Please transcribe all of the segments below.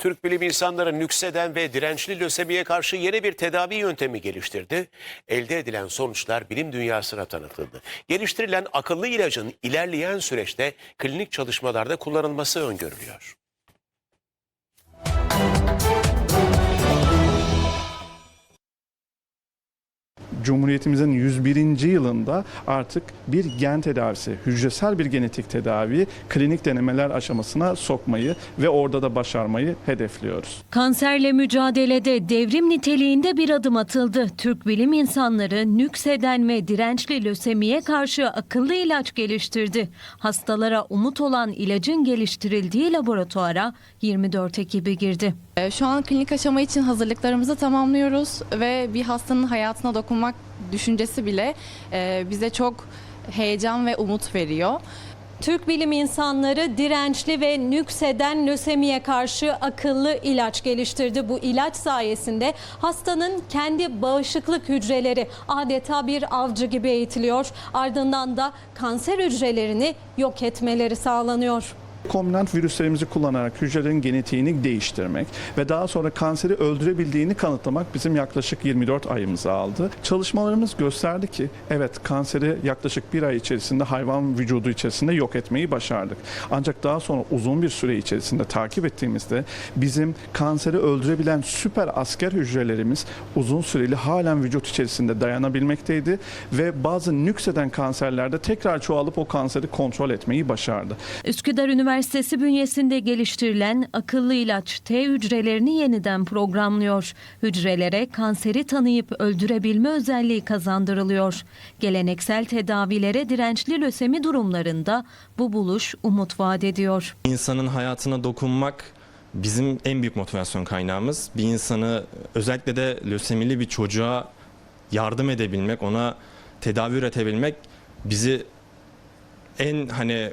Türk bilim insanları nükseden ve dirençli lösemiye karşı yeni bir tedavi yöntemi geliştirdi. Elde edilen sonuçlar bilim dünyasına tanıtıldı. Geliştirilen akıllı ilacın ilerleyen süreçte klinik çalışmalarda kullanılması öngörülüyor. Cumhuriyetimizin 101. yılında artık bir gen tedavisi, hücresel bir genetik tedavi klinik denemeler aşamasına sokmayı ve orada da başarmayı hedefliyoruz. Kanserle mücadelede devrim niteliğinde bir adım atıldı. Türk bilim insanları nükseden ve dirençli lösemiye karşı akıllı ilaç geliştirdi. Hastalara umut olan ilacın geliştirildiği laboratuvara 24 ekibi girdi. Ee, Şu an klinik aşama için hazırlıklarımızı tamamlıyoruz ve bir hastanın hayatına dokunmak düşüncesi bile e, bize çok heyecan ve umut veriyor. Türk bilim insanları dirençli ve nükseden lösemiye karşı akıllı ilaç geliştirdi. Bu ilaç sayesinde hastanın kendi bağışıklık hücreleri adeta bir avcı gibi eğitiliyor. Ardından da kanser hücrelerini yok etmeleri sağlanıyor. Kombinant virüslerimizi kullanarak hücrelerin genetiğini değiştirmek ve daha sonra kanseri öldürebildiğini kanıtlamak bizim yaklaşık 24 ayımızı aldı. Çalışmalarımız gösterdi ki evet kanseri yaklaşık bir ay içerisinde hayvan vücudu içerisinde yok etmeyi başardık. Ancak daha sonra uzun bir süre içerisinde takip ettiğimizde bizim kanseri öldürebilen süper asker hücrelerimiz uzun süreli halen vücut içerisinde dayanabilmekteydi ve bazı nükseden kanserlerde tekrar çoğalıp o kanseri kontrol etmeyi başardı. Üsküdar Üniversitesi bünyesinde geliştirilen akıllı ilaç T hücrelerini yeniden programlıyor. Hücrelere kanseri tanıyıp öldürebilme özelliği kazandırılıyor. Geleneksel tedavilere dirençli lösemi durumlarında bu buluş umut vaat ediyor. İnsanın hayatına dokunmak bizim en büyük motivasyon kaynağımız. Bir insanı özellikle de lösemili bir çocuğa yardım edebilmek, ona tedavi üretebilmek bizi en hani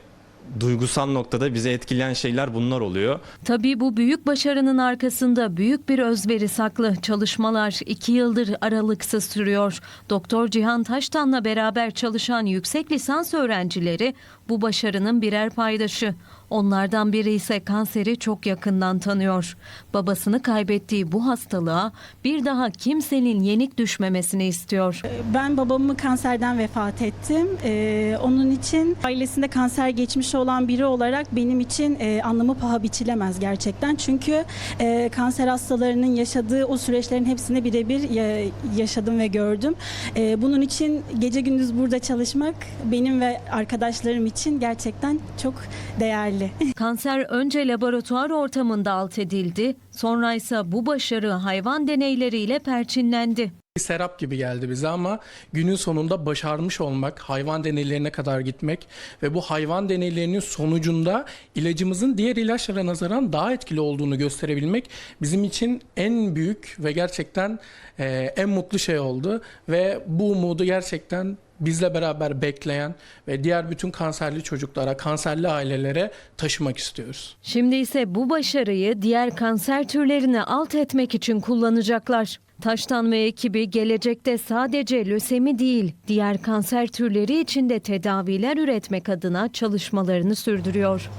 duygusal noktada bizi etkileyen şeyler bunlar oluyor. Tabii bu büyük başarının arkasında büyük bir özveri saklı. Çalışmalar iki yıldır aralıksız sürüyor. Doktor Cihan Taştan'la beraber çalışan yüksek lisans öğrencileri bu başarının birer paydaşı. Onlardan biri ise kanseri çok yakından tanıyor. Babasını kaybettiği bu hastalığa bir daha kimsenin yenik düşmemesini istiyor. Ben babamı kanserden vefat ettim. Ee, onun için ailesinde kanser geçmiş olan biri olarak benim için e, anlamı paha biçilemez gerçekten. Çünkü e, kanser hastalarının yaşadığı o süreçlerin hepsini birebir ya- yaşadım ve gördüm. E, bunun için gece gündüz burada çalışmak benim ve arkadaşlarım için gerçekten çok değerli. Kanser önce laboratuvar ortamında alt edildi, sonra ise bu başarı hayvan deneyleriyle perçinlendi. serap gibi geldi bize ama günün sonunda başarmış olmak, hayvan deneylerine kadar gitmek ve bu hayvan deneylerinin sonucunda ilacımızın diğer ilaçlara nazaran daha etkili olduğunu gösterebilmek bizim için en büyük ve gerçekten e, en mutlu şey oldu ve bu umudu gerçekten bizle beraber bekleyen ve diğer bütün kanserli çocuklara, kanserli ailelere taşımak istiyoruz. Şimdi ise bu başarıyı diğer kanser türlerini alt etmek için kullanacaklar. Taştan ve ekibi gelecekte sadece lösemi değil, diğer kanser türleri için de tedaviler üretmek adına çalışmalarını sürdürüyor.